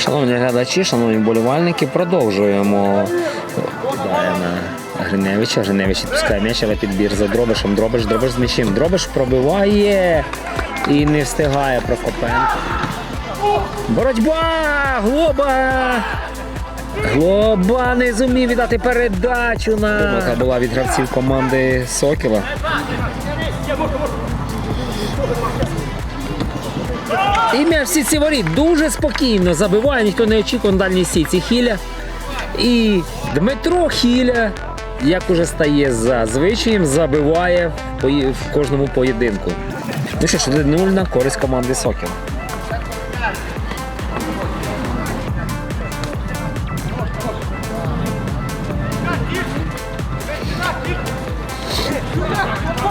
Шановні глядачі, шановні вболівальники, продовжуємо. На Гриневича. Гриневич відпускає м'яч, але підбір за дробишем. Дробиш, дробиш з м'ячем. Дробиш пробиває і не встигає Прокопенко. Боротьба! Глоба! Глоба не зумів віддати передачу на. Помилка була від гравців команди Сокіла. І м'яч сітці воріт дуже спокійно забиває, ніхто не очікував на дальній сітці Хіля. І Дмитро Хіля, як уже стає за звичаєм, забиває в, кожному поєдинку. Ну що ж, 1-0 на користь команди Сокіл.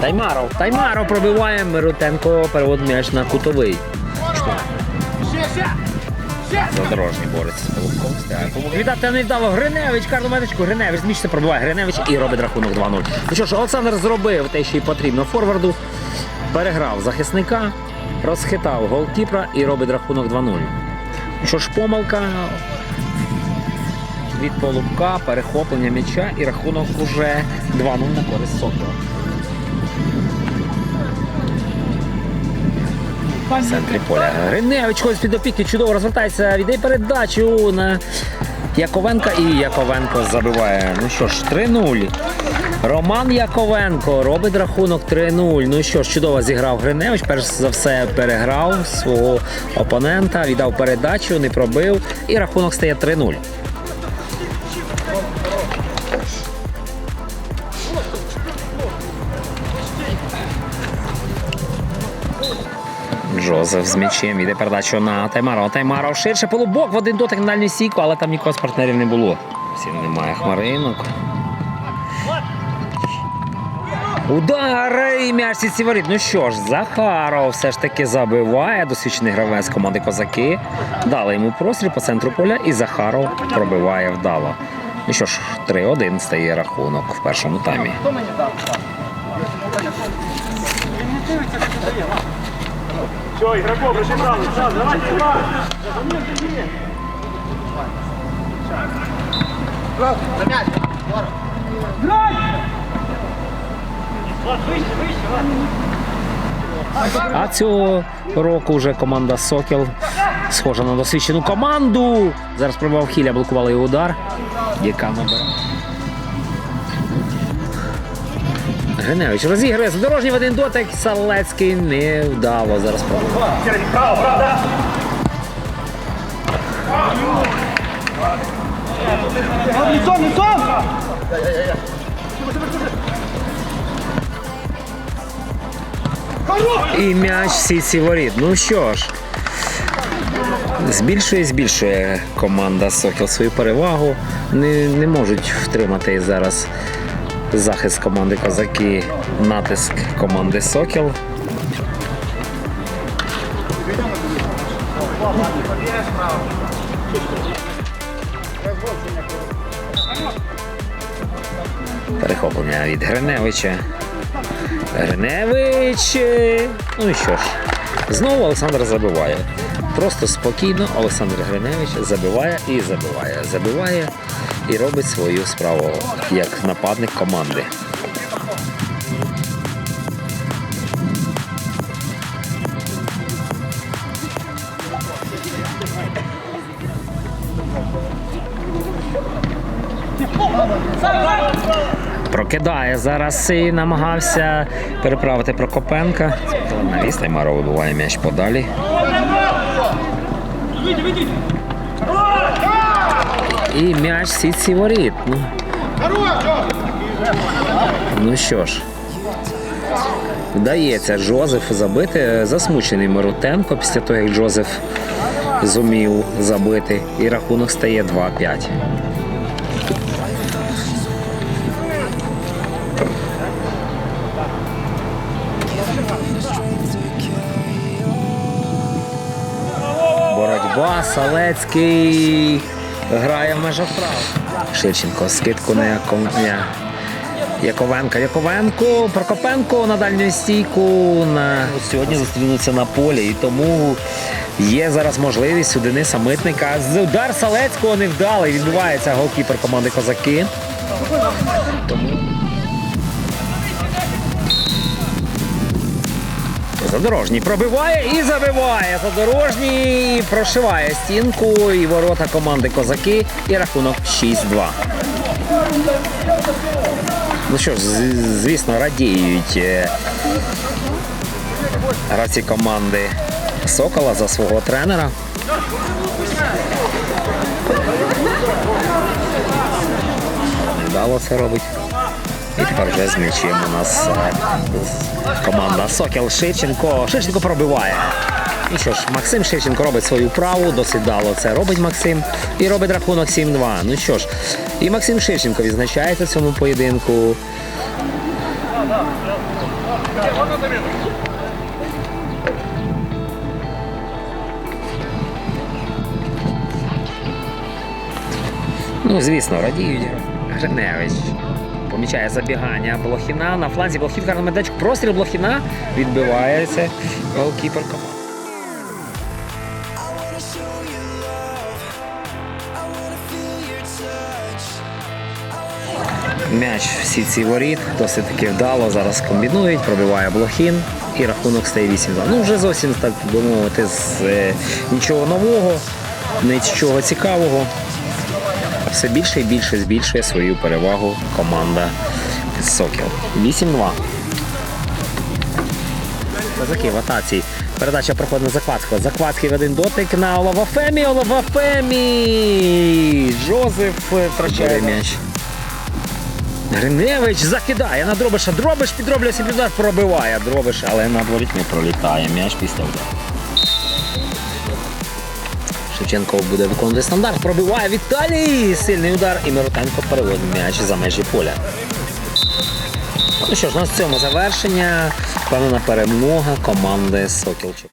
Таймаров. Таймаров пробиває Миротенко, переводить м'яч на кутовий. Задорожній бореться з Полубком. Віддати не вдало. Гриневич, Карло Медичку. Гриневич зміщиться, пробиває Гриневич і робить рахунок 2-0. Ну що ж, Олександр зробив те, що й потрібно форварду. Переграв захисника, розхитав голкіпера і робить рахунок 2-0. Ну Що ж, помилка від Полубка, перехоплення м'яча і рахунок уже 2-0 на користь Сокола. В центрі поля. Гриневич ходить під опіки, чудово розвертається, віддає передачу на Яковенка і Яковенко забиває. Ну що ж, 3-0. Роман Яковенко робить рахунок 3-0. Ну що ж, чудово зіграв Гриневич. Перш за все переграв свого опонента, віддав передачу, не пробив. І рахунок стає 3-0. Джозеф з м'ячем іде передачу на Таймарова. Таймаров ширше полубок в один дотик на дальню сійку, але там нікого з партнерів не було. Всім немає хмаринок. Удар і м'яч ці воріт. Ну що ж, Захаров все ж таки забиває. Досвідчений гравець команди Козаки. Дали йому простріл по центру поля, і Захаров пробиває вдало. Ну що ж, 3-1 стає рахунок в першому таймі. Все, игроков разобрал. Сейчас, давайте. Влад, выше, выше, Влад. А цього року вже команда Сокіл схожа на досвідчену команду. Зараз пробував Хіля, блокували його удар. Яка набере. Гриневич розігрує задорожній в один дотик. Салецький не вдало. Зараз. І м'яч всі ці воріт. Ну що ж, збільшує, збільшує команда Сокіл свою перевагу. Не, не можуть втримати зараз захист команди Козаки, натиск команди Сокіл. Перехоплення від Гриневича. Гриневич. Ну і що ж, знову Олександр забиває. Просто спокійно Олександр Гриневич забиває і забиває. Забиває і робить свою справу як нападник команди. Прокидає зараз і намагався переправити Прокопенка. Навіс Неймаров вибиває м'яч подалі. І м'яч сітці воріт. Ну. ну що ж. Вдається Джозеф забити. Засмучений Миротенко після того, як Джозеф зумів забити. І рахунок стає 2-5. Боротьба, Салецький грає в межах прав. Шевченко, скидку на коня. Яковенка, Яковенко, Прокопенко на дальню стійку. На... Сьогодні зустрінуться на полі, і тому є зараз можливість у Дениса Митника. Удар Салецького невдалий. Відбувається голкіпер команди Козаки. Тому... Задорожній пробиває і забиває. Задорожній прошиває стінку і ворота команди Козаки. І рахунок 6-2. Ну що ж, звісно, радіють е, гравці команди Сокола за свого тренера. Вдало це робить. І тепер вже з м'ячем у нас е, команда Сокіл Шевченко. Шевченко пробиває. І що ж, Максим Шевченко робить свою праву, досить дало це робить Максим. І робить рахунок 7-2. Ну що ж, і Максим Шевченко відзначається в цьому поєдинку. Ну, звісно, радіють. Гриневич. Помічає забігання Блохіна. На фланзі Блохін на медачку. Простріл Блохіна відбивається. Голкіпер команди. М'яч всі ці воріт досить таки вдало. Зараз комбінують, пробиває Блохін. І рахунок стає 8-2. Ну, вже зовсім так би мовити, з е, нічого нового, нічого цікавого. Все більше і більше збільшує свою перевагу команда Сокіл. 8-2. Козаки в атаці. Передача проходить на Заквацького. Заквацький в один дотик на Олавафемі. Олавафемі! Джозеф е, втрачає м'яч. Гриневич закидає на Дробиша. Дробиш підроблює удар, пробиває. Дробиш, але на дворіт не пролітає. М'яч після удару. Шевченко буде виконувати стандарт. Пробиває Віталій. Сильний удар. І Миротенко переводить м'яч за межі поля. Ну що ж, на цьому завершення. Впевнена перемога команди Сокіл.